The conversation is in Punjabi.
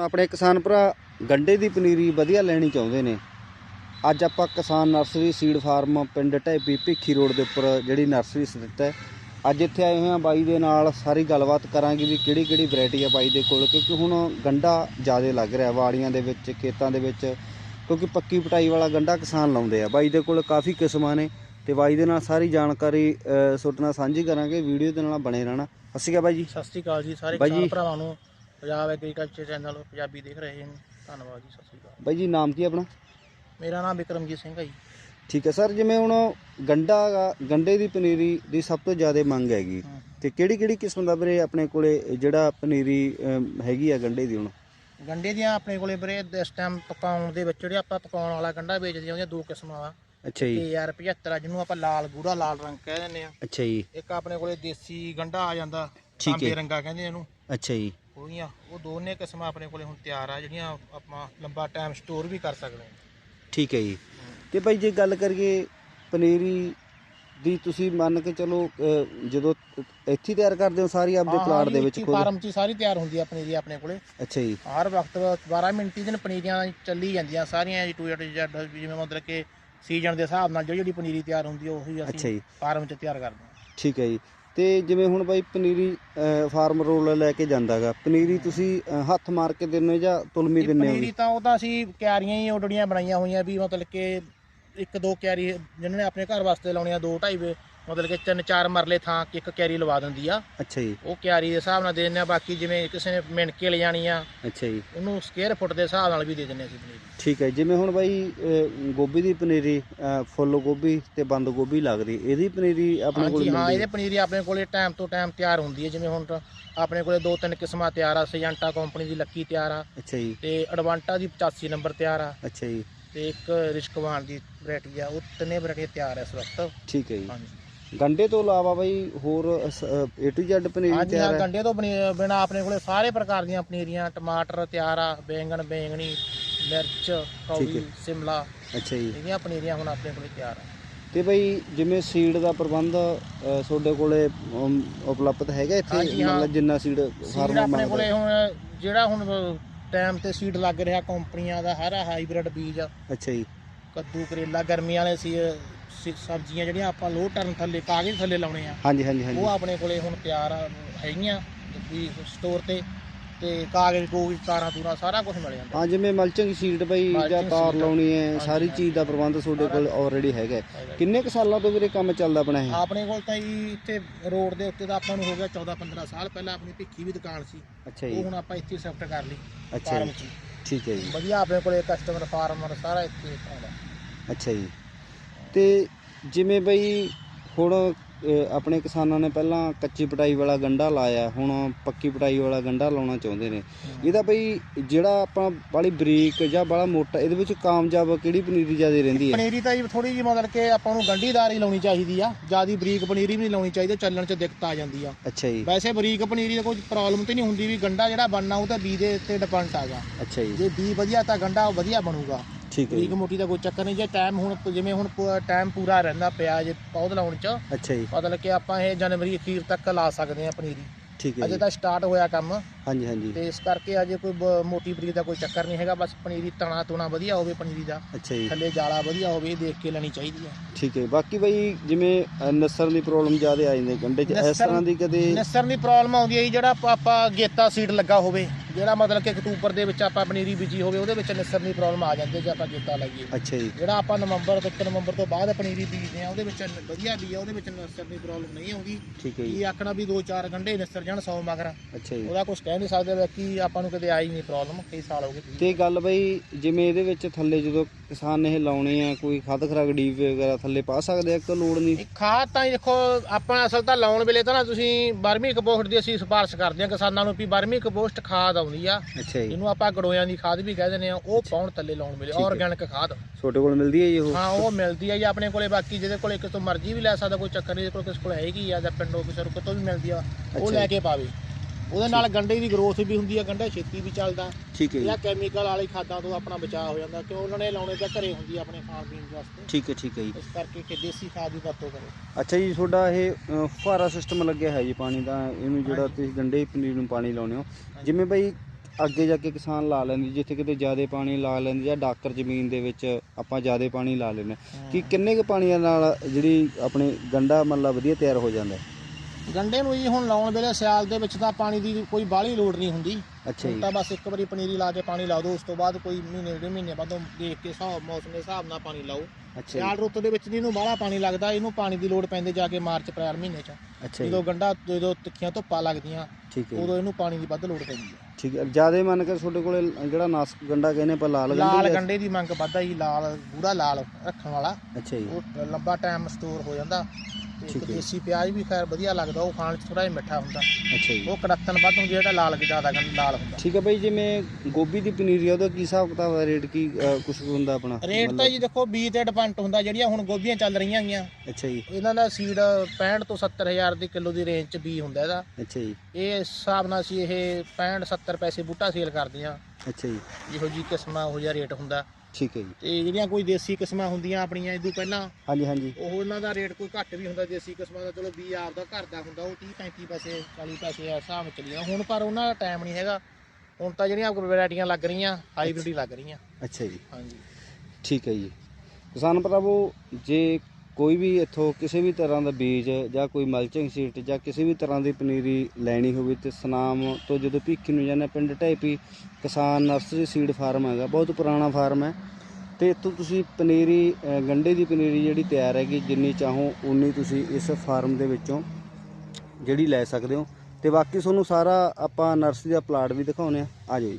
ਆਪਣੇ ਕਿਸਾਨ ਭਰਾ ਗੰਡੇ ਦੀ ਪਨੀਰੀ ਵਧੀਆ ਲੈਣੀ ਚਾਹੁੰਦੇ ਨੇ। ਅੱਜ ਆਪਾਂ ਕਿਸਾਨ ਨਰਸਰੀ ਸੀਡ ਫਾਰਮ ਪਿੰਡ ਢੈਪੀ ਭਿੱਖੀ ਰੋਡ ਦੇ ਉੱਪਰ ਜਿਹੜੀ ਨਰਸਰੀ ਸਥਿਤ ਹੈ। ਅੱਜ ਇੱਥੇ ਆਏ ਹੋਏ ਹਾਂ ਬਾਈ ਦੇ ਨਾਲ ਸਾਰੀ ਗੱਲਬਾਤ ਕਰਾਂਗੇ ਵੀ ਕਿਹੜੀ ਕਿਹੜੀ ਵੈਰਾਈਟੀ ਹੈ ਬਾਈ ਦੇ ਕੋਲ ਕਿਉਂਕਿ ਹੁਣ ਗੰਡਾ ਜ਼ਿਆਦਾ ਲੱਗ ਰਿਹਾ ਵਾੜੀਆਂ ਦੇ ਵਿੱਚ ਖੇਤਾਂ ਦੇ ਵਿੱਚ ਕਿਉਂਕਿ ਪੱਕੀ ਪਟਾਈ ਵਾਲਾ ਗੰਡਾ ਕਿਸਾਨ ਲਾਉਂਦੇ ਆ। ਬਾਈ ਦੇ ਕੋਲ ਕਾਫੀ ਕਿਸਮਾਂ ਨੇ ਤੇ ਬਾਈ ਦੇ ਨਾਲ ਸਾਰੀ ਜਾਣਕਾਰੀ ਤੁਹਾਡੇ ਨਾਲ ਸਾਂਝੀ ਕਰਾਂਗੇ ਵੀਡੀਓ ਦੇ ਨਾਲ ਬਣੇ ਰਹਿਣਾ। ਸਤਿ ਸ਼੍ਰੀ ਅਕਾਲ ਬਾਈ ਜੀ। ਸਤਿ ਸ੍ਰੀ ਅਕਾਲ ਜੀ ਸਾਰੇ। ਕਿਸਾਨ ਭਰਾਵਾਂ ਨੂੰ ਪੰਜਾਬ ਐਗਰੀਕਲਚਰ ਚੈਨਲ ਪੰਜਾਬੀ ਦੇਖ ਰਹੇ ਨੇ। ਧੰਨਵਾਦ ਜੀ ਸਤਿ ਸ੍ਰੀ ਅਕਾਲ। ਬਾਈ ਜੀ ਨਾਮ ਕੀ ਆਪਣਾ? ਮੇਰਾ ਨਾਮ ਵਿਕਰਮਜੀਤ ਸਿੰਘ ਹੈ ਜੀ। ਠੀਕ ਹੈ ਸਰ ਜਿਵੇਂ ਹੁਣ ਗੰਡਾ ਗੰਡੇ ਦੀ ਪਨੀਰੀ ਦੀ ਸਭ ਤੋਂ ਜ਼ਿਆਦਾ ਮੰਗ ਹੈਗੀ। ਤੇ ਕਿਹੜੀ ਕਿਹੜੀ ਕਿਸਮ ਦਾ ਵੀਰੇ ਆਪਣੇ ਕੋਲੇ ਜਿਹੜਾ ਪਨੀਰੀ ਅਮ, ਹੈਗੀ ਆ ਗੰਡੇ ਦੀ ਹੁਣ? ਗੰਡੇ ਦੀਆਂ ਆਪਣੇ ਕੋਲੇ ਵੀਰੇ ਇਸ ਟਾਈਮ ਪਕਾਉਣ ਦੇ ਵਿੱਚ ਜਿਹੜੇ ਆਪਾਂ ਪਕਾਉਣ ਵਾਲਾ ਗੰਡਾ ਵੇਚਦੇ ਉਹਦੀਆਂ ਦੋ ਕਿਸਮਾਂ ਆ ਅੱਛਾ ਜੀ। ਯਾਰ 75 ਜਿਹਨੂੰ ਆਪਾਂ ਲਾਲ ਗੂੜਾ ਲਾਲ ਰੰਗ ਕਹਿ ਦਿੰਦੇ ਆ ਅੱਛਾ ਜੀ। ਇੱਕ ਆਪਣੇ ਕੋਲੇ ਦੇਸੀ ਗੰਡਾ ਆ ਜਾਂਦਾ ਠੀਕ ਹੈ। ਤਾਂਬੇ ਰੰਗਾ ਕਹਿੰਦੇ ਇਹਨੂੰ। ਅੱਛਾ ਜੀ। ਉਹਦੀਆਂ ਉਹ ਦੋਨੇ ਕਿਸਮਾਂ ਆਪਣੇ ਕੋਲੇ ਹੁਣ ਤਿਆਰ ਆ ਜਿਹੜੀਆਂ ਆਪਾਂ ਲੰਬਾ ਟਾਈਮ ਸਟੋਰ ਵੀ ਕਰ ਸਕਦੇ ਹਾਂ। ਠੀਕ ਹੈ ਜੀ। ਤੇ ਭਾਈ ਜੇ ਗੱਲ ਕਰੀਏ ਪਨੀਰੀ ਦੀ ਤੁਸੀਂ ਮੰਨ ਕੇ ਚਲੋ ਅ, ਜਦੋਂ ਇੱਥੇ ਹੀ ਤਿਆਰ ਕਰਦੇ ਹੋ ਸਾਰੀ ਆਪਦੇ ਪਲਾਟ ਦੇ ਵਿੱਚ ਖੁਦ ਫਾਰਮ 'ਚ ਹੀ ਸਾਰੀ ਤਿਆਰ ਹੁੰਦੀ ਆ ਪਨੀਰੀ ਆਪਣੇ ਕੋਲੇ। ਅੱਛਾ ਜੀ। ਹਰ ਵਕਤ 12 ਮਿੰਟ ਹੀ ਦਿਨ ਪਨੀਰੀਆਂ ਚੱਲੀ ਜਾਂਦੀਆਂ ਸਾਰੀਆਂ ਜੀ ਟੂ ਜ਼ੈਡ ਜ਼ੈਡ ਜਿਵੇਂ ਮਤਲਬ ਕਿ ਸੀਜ਼ਨ ਦੇ ਹਿਸਾਬ ਨਾਲ ਜਿਹੜੀ ਜਿਹੜੀ ਪਨੀਰੀ ਤਿਆਰ ਹੁੰਦੀ ਆ ਉਹੀ ਅੱਛਾ ਅਸੀਂ ਜੀ। ਫਾਰਮ 'ਚ ਤਿਆਰ ਕਰਦੇ ਹਾਂ। ਠੀਕ ਹੈ ਜੀ। ਤੇ ਜਿਵੇਂ ਹੁਣ ਬਾਈ ਪਨੀਰੀ ਅ, ਫਾਰਮ ਰੋਲ ਲੈ ਕੇ ਜਾਂਦਾਗਾ। ਪਨੀਰੀ ਤੁਸੀਂ ਹੱਥ ਮਾਰ ਕੇ ਦਿੰਦੇ ਹੋ ਜਾਂ ਤੁਲਮੀ ਦਿੰਦੇ ਹੋ? ਪਨੀਰੀ ਤਾਂ ਉਹ ਤਾਂ ਅਸੀਂ ਕਿਆਰੀਆਂ ਹੀ ਉਡੜੀਆਂ ਬਣਾਈਆਂ ਹੋਈਆਂ ਵੀ ਮਤਲਬ ਕਿ ਇੱਕ ਦੋ ਕਿਆਰੀ ਜਿਹਨਾਂ ਨੇ ਆਪਣੇ ਘਰ ਵਾਸਤੇ ਲਾਉਣੀਆਂ ਦੋ ਢਾਈ ਮਤਲਬ ਕਿ ਤਿੰਨ ਚਾਰ ਮਰਲੇ ਥਾਂ ਇੱਕ ਕਿਆਰੀ ਲਵਾ ਦਿੰਦੀ ਆ। ਅੱਛਾ ਜੀ। ਉਹ ਕਿਆਰੀ ਦੇ ਹਿਸਾਬ ਨਾਲ ਦੇ ਦਿੰਦੇ ਆ ਬਾਕੀ ਜਿਵੇਂ ਕਿਸੇ ਨੇ ਮਿਣ ਕੇ ਲੈ ਜਾਣੀ ਆ ਅੱਛਾ ਜੀ। ਉਹਨੂੰ ਸਕੁਅਰ ਫੁੱਟ ਦੇ ਹਿਸਾਬ ਨਾਲ ਵੀ ਦੇ ਦਿੰਦੇ ਅਸੀਂ ਪਨੀਰੀ। ਠੀਕ ਹੈ ਜਿਵੇਂ ਹੁਣ ਬਾਈ ਅ, ਗੋਭੀ ਦੀ ਪਨੀਰੀ ਅ, ਫੁੱਲ ਗੋਭੀ ਤੇ ਬੰਦ ਗੋਭੀ ਲੱਗਦੀ ਇਹਦੀ ਪਨੀਰੀ ਆਪਣੇ ਕੋਲ ਹਾਂਜੀ ਹਾਂ ਮਿਲਦੀ ਇਹਦੇ? ਪਨੀਰੀ ਆਪਣੇ ਕੋਲੇ ਟਾਈਮ ਤੋਂ ਟਾਈਮ ਤਿਆਰ ਹੁੰਦੀ ਹੈ। ਜਿਵੇਂ ਹੁਣ ਤਾਂ ਆਪਣੇ ਕੋਲੇ ਦੋ ਤਿੰਨ ਕਿਸਮਾਂ ਤਿਆਰ ਆ ਸਜੰਟਾ ਕੰਪਨੀ ਦੀ ਲੱਕੀ ਤਿਆਰ ਆ ਅੱਛਾ ਜੀ। ਤੇ ਐਡਵਾਂਟਾ ਦੀ 85 ਨੰਬਰ ਤਿਆਰ ਆ ਅੱਛਾ ਜੀ। ਤੇ ਇੱਕ ਰਿਸ਼ਕਵਾਨ ਦੀ ਵੈਰਾਈਟੀ ਆ ਉਹ ਤਿੰਨੇ ਵੈਰਾਈਟੀ ਤਿਆਰ ਆ ਇਸ ਵਕਤ। ਠੀਕ ਹੈ ਜੀ। ਹਾਂਜੀ। ਗੰਡੇ ਤੋਂ ਇਲਾਵਾ ਬਾਈ ਹੋਰ A to Z ਪਨੀਰੀ ਹਾਂਜੀ ਤਿਆਰ ਹਾਂ? ਹੈ ਗੰਡੇ ਤੋਂ ਬਣੀ- ਬਿਨਾਂ ਆਪਣੇ ਕੋਲੇ ਸਾਰੇ ਪ੍ਰਕਾਰ ਦੀਆਂ ਪਨੀਰੀਆਂ ਟਮਾਟਰ ਤਿਆਰ ਆ ਬੈਂਗਣ ਬੈਂਗਣੀ ਮਿਰਚ ਕੌੜੀ ਹੈ। ਸਿਮਲਾ ਅੱਛਾ ਜੀ। ਇਹਦੀਆਂ ਪਨੀਰੀਆਂ ਹੁਣ ਆਪਣੇ ਕੋਲੇ ਤਿਆਰ ਆ। ਤੇ ਬਾਈ ਜਿਵੇਂ ਸੀਡ ਦਾ ਪ੍ਰਬੰਧ ਅ, ਤੁਹਾਡੇ ਕੋਲੇ ਅਮ, ਉਪਲਬਧ ਹੈਗਾ ਇੱਥੇ? ਹਾਂਜੀ, ਹਾਂ। ਮਤਲਬ ਜਿੰਨਾ ਸੀਡ ਸੀਡ ਫਾਰਮ ਆਪਣੇ ਕੋਲੇ ਹੁਣ ਜਿਹੜਾ ਹੁਣ ਟਾਈਮ ਤੇ ਸੀਡ ਲੱਗ ਰਿਹਾ ਕੰਪਨੀਆਂ ਦਾ ਹਰ ਹਾਈਬ੍ਰਿਡ ਬੀਜ ਅੱਛਾ ਜੀ। ਕੱਦੂ ਕਰੇਲਾ ਗਰਮੀਆਂ ਵਾਲੇ ਸੀ ਸੀ- ਸਬਜ਼ੀਆਂ ਜਿਹੜੀਆਂ ਆਪਾਂ ਲੋ ਟਰਨ ਥੱਲੇ ਕਾਗਜ਼ ਥੱਲੇ ਲਾਉਣੇ ਆ ਹਾਂਜੀ ਹਾਂਜੀ ਹਾਂਜੀ ਉਹ ਆਪਣੇ ਕੋਲੇ ਹੁਣ ਤਿਆਰ ਆ, ਹੈਗੀਆਂ ਵੀ ਸਟੋਰ ਤੇ ਤੇ ਕਾਗਜ਼ ਕੋਗਜ਼ ਤਾਰਾਂ ਤੂਰਾਂ ਸਾਰਾ ਕੁਝ ਮਿਲ ਜਾਂਦਾ ਹਾਂ ਜਿਵੇਂ ਮਲਚਿੰਗ ਸੀਡ ਬਾਈ ਜਾਂ Mulching ਤਾਰ sheet, ਲਾਉਣੀ ਹੈ ਹਾਂਜੀ, ਸਾਰੀ। ਚੀਜ਼ ਦਾ ਪ੍ਰਬੰਧ ਤੁਹਾਡੇ ਕੋਲ ਆਲਰੇਡੀ ਹੈਗਾ ਹੈ। ਹੈਗਾ ਜੀ। ਕਿੰਨੇ ਕੁ ਸਾਲਾਂ ਤੋਂ ਵੀਰੇ ਕੰਮ ਚੱਲਦਾ ਆਪਣਾ ਇਹ ਆਪਣੇ ਕੋਲ ਤਾਂ ਜੀ ਇੱਥੇ ਰੋਡ ਦੇ ਉੱਤੇ ਤਾਂ ਆਪਾਂ ਨੂੰ ਹੋ ਗਿਆ 14 15 ਸਾਲ ਪਹਿਲਾਂ ਆਪਣੀ ਭਿੱਖੀ ਵੀ ਦੁਕਾਨ ਸੀ ਅੱਛਾ ਉਹ ਜੀ ਹੁਣ ਆਪਾਂ ਇੱਥੇ ਸ਼ਿਫਟ ਕਰ ਲਈ ਅੱਛਾ ਫਾਰਮ ਜੀ 'ਚ। ਠੀਕ ਹੈ ਜੀ। ਵਧੀਆ ਆਪਣੇ ਕੋਲੇ ਕਸਟਮਰ ਫਾਰਮਰ ਸਾਰਾ ਇੱਥੇ ਆਉਂਦਾ। ਅੱਛਾ ਜੀ। ਤੇ ਜਿਵੇਂ ਬਈ ਹੁਣ ਆਪਣੇ ਕਿਸਾਨਾਂ ਨੇ ਪਹਿਲਾਂ ਕੱਚੀ ਪਟਾਈ ਵਾਲਾ ਗੰਡਾ ਲਾਇਆ ਹੁਣ ਪੱਕੀ ਪਟਾਈ ਵਾਲਾ ਗੰਡਾ ਲਾਉਣਾ ਚਾਹੁੰਦੇ ਨੇ। ਇਹਦਾ ਬਈ ਜਿਹੜਾ ਆਪਾਂ ਬਾਲੀ ਬਰੀਕ ਜਾਂ ਬਾਲਾ ਮੋਟਾ ਇਹਦੇ ਵਿੱਚ ਕਾਮਯਾਬ ਕਿਹੜੀ ਪਨੀਰੀ ਜ਼ਿਆਦਾ ਰਹਿੰਦੀ ਹੈ? ਪਨੀਰੀ ਤਾਂ ਜੀ ਥੋੜੀ ਜਿਹੀ ਮਤਲਬ ਕਿ ਆਪਾਂ ਨੂੰ ਗੰਢੀਦਾਰ ਹੀ ਲਾਉਣੀ ਚਾਹੀਦੀ ਆ। ਜਿਆਦੀ ਬਰੀਕ ਪਨੀਰੀ ਵੀ ਨਹੀਂ ਲਾਉਣੀ ਚਾਹੀਦੀ ਚੱਲਣ 'ਚ ਦਿੱਕਤ ਆ ਜਾਂਦੀ ਆ। ਅੱਛਾ ਜੀ। ਵੈਸੇ ਬਰੀਕ ਪਨੀਰੀ ਦਾ ਕੋਈ ਪ੍ਰੋਬਲਮ ਤੇ ਨਹੀਂ ਹੁੰਦੀ ਵੀ ਗੰਡਾ ਜਿਹੜਾ ਬਣਨਾ ਉਹ ਤਾਂ ਬੀ ਦੇ ਉੱਤੇ ਡਿਪੈਂਡ ਆਗਾ ਅੱਛਾ ਜੀ। ਜੇ ਬੀ ਵਧੀਆ ਤਾਂ ਗੰਡਾ ਵਧੀਆ ਬਣੂਗਾ। ਠੀਕ ਹੈ ਬਰੀਕ ਜੀ। ਮੋਟੀ ਦਾ ਕੋਈ ਚੱਕਰ ਨਹੀਂ ਜੇ ਟਾਈਮ ਹੁਣ ਜਿਵੇਂ ਹੁਣ ਟਾਈਮ ਪੂਰਾ ਰਹਿੰਦਾ ਪਿਆ ਜੇ ਪੌਦ ਲਾਉਣ 'ਚ ਅੱਛਾ ਜੀ। ਮਤਲਬ ਕਿ ਆਪਾਂ ਇਹ ਜਨਵਰੀ ਅਖੀਰ ਤੱਕ ਲਾ ਸਕਦੇ ਆ ਪਨੀਰੀ। ਠੀਕ ਹੈ ਅਜੇ ਜੀ। ਤਾਂ ਸਟਾਰਟ ਹੋਇਆ ਕੰਮ। ਹਾਂਜੀ ਹਾਂਜੀ। ਤੇ ਇਸ ਕਰਕੇ ਅਜੇ ਕੋਈ ਬ- ਮੋਟੀ ਪਨੀਰੀ ਦਾ ਕੋਈ ਚੱਕਰ ਨਹੀਂ ਹੈਗਾ ਬਸ ਪਨੀਰੀ ਤਣਾ ਤੁਣਾ ਵਧੀਆ ਹੋਵੇ ਪਨੀਰੀ ਦਾ। ਅੱਛਾ ਜੀ। ਥੱਲੇ ਜਾਲਾ ਵਧੀਆ ਹੋਵੇ ਇਹ ਦੇਖ ਕੇ ਲੈਣੀ ਚਾਹੀਦੀ ਆ ਠੀਕ ਹੈ। ਬਾਕੀ ਬਈ ਜਿਵੇਂ ਅ, ਨਸਰ ਦੀ ਪ੍ਰੋਬਲਮ ਜ਼ਿਆਦਾ ਆ ਜਾਂਦੀ ਹੈ ਗੰਡੇ 'ਚ। ਇਸ ਤਰ੍ਹਾਂ ਦੀ ਕਦੇ ਨਿਸਰ ਦੀ ਪ੍ਰੋਬਲਮ ਆਉਂਦੀ ਹੈ ਜੀ, ਜਿਹੜਾ ਆਪਾਂ- ਆਪਾਂ ਗੇਤਾ ਸੀਡ ਲੱਗਾ ਹੋਵੇ। ਜਿਹੜਾ ਮਤਲਬ ਕਿ ਅਕਤੂਬਰ ਦੇ ਵਿੱਚ ਆਪਾਂ ਪਨੀਰੀ ਬੀਜੀ ਹੋਵੇ ਉਹਦੇ ਵਿੱਚ ਨਿਸਰ ਦੀ ਪ੍ਰੋਬਲਮ ਆ ਜਾਂਦੀ ਹੈ ਜੇ ਆਪਾਂ ਗੇਤਾ ਲਾਈਏ। ਅੱਛਾ ਜੀ। ਜਿਹੜਾ ਆਪਾਂ ਨਵੰਬਰ ਤੋਂ 1 ਨਵੰਬਰ ਤੋਂ ਬਾਅਦ ਪਨੀਰੀ ਬੀਜਦੇ ਆ ਉਹਦੇ ਵਿੱਚ ਵਧੀਆ ਬੀ ਆ ਉਹਦੇ ਵਿੱਚ ਨਿਸਰ ਦੀ ਪ੍ਰੋਬਲਮ ਨਹੀਂ ਆਉਂਦੀ। ਠੀਕ ਹੈ ਜੀ। ਇਹ ਆਖਣਾ ਵੀ ਦੋ ਚਾਰ ਗੰਢੇ ਨਿਸਰ ਜਾਣ 100 ਮਗਰ। ਅੱਛਾ ਜੀ। ਉਹਦਾ ਕੁਝ ਕਹਿ ਨਹੀਂ ਸਕਦੇ ਬਾਕੀ ਆਪਾਂ ਨੂੰ ਕਦੇ ਆਈ ਨਹੀਂ ਪ੍ਰੋਬਲਮ ਕਈ ਸਾਲ ਹੋ ਗਏ। ਤੇ ਗੱਲ ਬਈ ਜਿਵੇਂ ਇਹਦੇ ਵਿੱਚ ਥੱਲੇ ਜਦੋਂ ਕਿਸਾਨ ਇਹ ਲਾਉਣੇ ਆ ਕੋਈ ਖਾਦ ਖਰਾਕ ਡੀਪ ਵਗੈਰਾ ਥੱਲੇ ਪਾ ਸਕਦੇ ਆ ਕਿ ਲੋੜ ਨਹੀਂ। ਖਾਦ ਤਾਂ ਜੀ ਦੇਖੋ ਆਪਣਾ ਅਸਲ ਤਾਂ ਲਾਉਣ ਵੇਲੇ ਤਾਂ ਨਾ ਤੁਸੀਂ ਬਰਮੀ ਕੰਪੋਸਟ ਦੀ ਅਸੀਂ ਸਿਫਾਰਿਸ਼ ਕਰਦੇ ਹਾਂ ਕਿਸਾਨਾਂ ਨੂੰ ਵੀ ਬਰਮੀ ਕੰਪੋਸਟ ਖਾਦ ਆਉਂਦੀ ਆ। ਅੱਛਾ ਜੀ। ਇਹਨੂੰ ਆਪਾਂ ਗੜੋਇਆਂ ਦੀ ਖਾਦ ਵੀ ਕਹਿ ਦਿੰਦੇ ਆ ਉਹ ਪਾਉਣ ਥੱਲੇ ਲਾਉਣ ਵੇਲੇ। ਆਰਗੈਨਿਕ ਖਾਦ। ਤੁਹਾਡੇ ਕੋਲ ਮਿਲਦੀ ਹੈ ਜੀ ਉਹ? ਹਾਂ ਉਹ ਮਿਲਦੀ ਆ ਜੀ ਆਪਣੇ ਕੋਲੇ ਬਾਕੀ ਜਿਹਦੇ ਕੋਲੇ ਕਿਸ ਤੋਂ ਮਰਜ਼ੀ ਵੀ ਲੈ ਸਕਦਾ ਕੋਈ ਚੱਕਰ ਨਹੀਂ ਜਿਹਦੇ ਕੋਲ ਕਿਸੇ ਕੋਲ ਹੈਗੀ ਆ ਜਾਂ ਪਿੰਡੋਂ ਕਿਸੇ ਨੂੰ ਕਿਤੋਂ ਵੀ ਮਿਲਦੀ ਆ ਉਹ ਲੈ। ਕੇ ਪਾਵੇ। ਉਹਦੇ ਨਾਲ ਗੰਡੇ ਦੀ ਗਰੋਥ ਵੀ ਹੁੰਦੀ ਆ ਗੰਡਾ ਛੇਤੀ ਵੀ ਚੱਲਦਾ। ਠੀਕ ਹੈ ਜੀ। ਜਾਂ ਕੈਮੀਕਲ ਵਾਲੀ ਖਾਦਾਂ ਤੋਂ ਆਪਣਾ ਬਚਾਅ ਹੋ ਜਾਂਦਾ ਕਿਉਂ ਉਹਨਾਂ ਨੇ ਲਾਉਣੇ ਤਾਂ ਘਰੇ ਹੁੰਦੀ ਆ ਆਪਣੇ ਖਾਣ ਪੀਣ ਵਾਸਤੇ। ਠੀਕ ਹੈ ਠੀਕ ਹੈ ਜੀ। ਇਸ ਕਰਕੇ ਕਿ ਦੇਸੀ ਖਾਦ ਦੀ ਵਰਤੋਂ ਕਰੋ। ਅੱਛਾ ਜੀ ਤੁਹਾਡਾ ਇਹ ਅ, ਫੁਹਾਰਾ ਸਿਸਟਮ ਲੱਗਿਆ ਹੈ ਜੀ ਪਾਣੀ ਦਾ ਇਹਨੂੰ ਜਿਹੜਾ ਤੁਸੀਂ ਗੰਡੇ ਪਨੀਰ ਨੂੰ ਪਾਣੀ ਲਾਉਨੇ ਹੋ। ਜਿਵੇਂ ਬਈ ਅੱਗੇ ਜਾ ਕੇ ਕਿਸਾਨ ਲਾ ਲੈਂਦੇ ਜਿੱਥੇ ਕਿਤੇ ਜ਼ਿਆਦਾ ਪਾਣੀ ਲਾ ਲੈਂਦੇ ਜਾਂ ਡਾਕਰ ਜ਼ਮੀਨ ਦੇ ਵਿੱਚ ਆਪਾਂ ਜ਼ਿਆਦਾ ਪਾਣੀ ਲਾ ਲੈਂਦੇ ਕਿ ਕਿੰਨੇ ਕੁ ਪਾਣੀ ਨਾਲ ਜਿਹੜੀ ਆਪਣੀ ਗੰਡਾ ਮੱਲਾ ਵਧੀਆ ਤਿਆਰ ਹੋ ਜਾਂਦਾ ਹੈ? ਗੰਡੇ ਨੂੰ ਜੀ ਹੁਣ ਲਾਉਣ ਵੇਲੇ ਸਿਆਲ ਦੇ ਵਿੱਚ ਤਾਂ ਪਾਣੀ ਦੀ ਕੋਈ ਬਾਹਲੀ ਲੋੜ ਨਹੀਂ ਹੁੰਦੀ। ਅੱਛਾ ਜੀ। ਤਾਂ ਬਸ ਇੱਕ ਵਾਰੀ ਪਨੀਰੀ ਲਾ ਕੇ ਪਾਣੀ ਲਾ ਦਿਓ ਉਸ ਤੋਂ ਬਾਅਦ ਕੋਈ ਮਹੀਨੇ ਡੇਢ ਮਹੀਨੇ ਬਾਅਦੋਂ ਦੇਖ ਕੇ ਹਿਸਾਬ ਮੌਸਮ ਦੇ ਹਿਸਾਬ ਨਾਲ ਪਾਣੀ ਲਾਓ। ਸਿਆਲ ਰੁੱਤ ਦੇ ਵਿੱਚ ਨਹੀਂ ਇਹਨੂੰ ਬਾਹਲਾ ਪਾਣੀ ਲੱਗਦਾ ਇਹਨੂੰ ਪਾਣੀ ਦੀ ਲੋੜ ਪੈਂਦੀ ਜਾ ਕੇ ਮਾਰਚ ਅਪ੍ਰੈਲ ਮਹੀਨੇ 'ਚ। ਜਦੋਂ ਗੰਡਾ ਜਦੋਂ ਤਿੱਖੀਆਂ ਧੁੱਪਾਂ ਲੱਗਦੀਆਂ। ਉਦੋਂ ਇਹਨੂੰ ਪਾਣੀ ਦੀ ਵੱਧ ਲੋੜ ਪੈਂਦੀ ਹੈ। ਠੀਕ ਹੈ। ਜ਼ਿਆਦਾ ਮੰਨ ਕੇ ਤੁਹਾਡੇ ਕੋਲੇ ਜਿਹੜਾ ਨਾਸਕ ਗੰਡਾ ਕਹਿੰਦੇ ਆਪਾਂ ਲਾਲ ਲਾਲ ਗੰਡੇ ਗੰਡੇ ਦੀ ਮੰਗ ਵੱਧਾ ਜੀ ਲਾਲ ਗੂੜਾ ਲਾਲ ਰੱਖਣ ਵਾਲਾ। ਅੱਛਾ ਜੀ। ਉਹ ਲੰਬਾ ਟਾਈਮ ਸਟੋਰ ਹੋ ਜਾਂਦਾ। ਤੇ ਇੱਕ ਠੀਕ ਹੈ। ਦੇਸੀ ਪਿਆਜ਼ ਵੀ ਖੈਰ ਵਧੀਆ ਲੱਗਦਾ ਉਹ ਖਾਣ 'ਚ ਥੋੜਾ ਜਿਹਾ ਮਿੱਠਾ ਹੁੰਦਾ। ਅੱਛਾ ਜੀ। ਉਹ ਕੜੱਤਨ ਵੱਧ ਹੁੰਦੀ ਹੈ ਜਿਹੜਾ ਲਾਲ ਜ਼ਿਆਦਾ ਲਾਲ ਹੁੰਦਾ। ਠੀਕ ਹੈ ਬਾਈ ਜਿਵੇਂ ਗੋਭੀ ਦੀ ਪਨੀਰੀ ਆ ਉਹਦਾ ਕੀ ਹਿਸਾਬ ਕਿਤਾਬ ਹੈ ਰੇਟ ਕੀ ਕੁਝ ਹੁੰਦਾ ਆਪਣਾ? ਰੇਟ ਤਾਂ ਜੀ ਦੇਖੋ ਬੀਜ ਤੇ ਡਿਪੈਂਡ ਹੁੰਦਾ ਜਿਹੜੀਆਂ ਹੁਣ ਗੋਭੀਆਂ ਚੱਲ ਰਹੀਆਂ ਹੈਗੀਆਂ ਅੱਛਾ ਜੀ। ਇਹਨਾਂ ਦਾ ਸੀਡ 65 ਤੋਂ 70000 ਦੀ ਕਿਲੋ ਦੀ ਰੇਂਜ 'ਚ ਬੀ ਹੁੰਦਾ ਇਹਦਾ। ਅੱਛਾ ਜੀ। ਇਹ ਹਿਸਾਬ ਨਾਲ ਅਸੀਂ ਇਹ 65 70 ਪੈਸੇ ਬੂਟਾ ਸੇਲ ਕਰਦੇ ਆ ਅੱਛਾ ਜੀ। ਜਿਹੋ ਜੀ ਕਿਸਮਾਂ ਉਹ ਜਿਹਾ ਰੇਟ ਹੁੰਦਾ। ਠੀਕ ਹੈ ਜੀ। ਤੇ ਜਿਹੜੀਆਂ ਕੋਈ ਦੇਸੀ ਕਿਸਮਾਂ ਹੁੰਦੀਆਂ ਆਪਣੀਆਂ ਇਦੋਂ ਪਹਿਲਾਂ ਹਾਂਜੀ ਹਾਂਜੀ। ਉਹ ਇਹਨਾਂ ਦਾ ਰੇਟ ਕੋਈ ਘੱਟ ਵੀ ਹੁੰਦਾ ਦੇਸੀ ਕਿਸਮਾਂ ਦਾ ਚਲੋ ਬੀ ਆਪਦਾ ਘਰ ਦਾ ਹੁੰਦਾ ਉਹ 30 35 ਪੈਸੇ 40 ਪੈਸੇ ਆ ਹਿਸਾਬ ਨਾਲ ਚੱਲੀਆਂ। ਹੁਣ ਪਰ ਉਹਨਾਂ ਦਾ ਟਾਈਮ ਨਹੀਂ ਹੈਗਾ। ਹੁਣ ਤਾਂ ਜਿਹੜੀਆਂ ਵੈਰਾਈਟੀਆਂ ਲੱਗ ਰਹੀਆਂ ਹਾਈਬ੍ਰਿਡ ਹੀ ਲੱਗ ਰਹੀਆਂ। ਅੱਛਾ ਜੀ। ਹਾਂਜੀ। ਠੀਕ ਹੈ ਜੀ। ਕਿਸਾਨ ਭਰਾਵੋ ਜੇ ਕੋਈ ਵੀ ਇੱਥੋਂ ਕਿਸੇ ਵੀ ਤਰ੍ਹਾਂ ਦਾ ਬੀਜ ਜਾਂ ਕੋਈ ਮਲਚਿੰਗ ਸ਼ੀਟ ਜਾਂ ਕਿਸੇ ਵੀ ਤਰ੍ਹਾਂ ਦੀ ਪਨੀਰੀ ਲੈਣੀ ਹੋਵੇ ਤੇ ਸਨਾਮ ਤੋਂ ਜਦੋਂ ਭੀਖੀ ਨੂੰ ਜਾਂਦੇ ਪਿੰਡ ਢਾਈਪੀ ਕਿਸਾਨ ਨਰਸਰੀ ਸੀਡ ਫਾਰਮ ਹੈਗਾ ਬਹੁਤ ਪੁਰਾਣਾ ਫਾਰਮ ਹੈ। ਤੇ ਇੱਥੋਂ ਤੁਸੀਂ ਪਨੀਰੀ ਅ, ਗੰਡੇ ਦੀ ਪਨੀਰੀ ਜਿਹੜੀ ਤਿਆਰ ਹੈਗੀ ਜਿੰਨੀ ਚਾਹੋ ਉਨੀ ਤੁਸੀਂ ਇਸ ਫਾਰਮ ਦੇ ਵਿੱਚੋਂ ਜਿਹੜੀ ਲੈ ਸਕਦੇ ਹੋ। ਤੇ ਬਾਕੀ ਤੁਹਾਨੂੰ ਸਾਰਾ ਆਪਾਂ ਨਰਸਰੀ ਦਾ ਪਲਾਟ ਵੀ ਦਿਖਾਉਨੇ ਆ ਆ ਜਾਓ ਜੀ।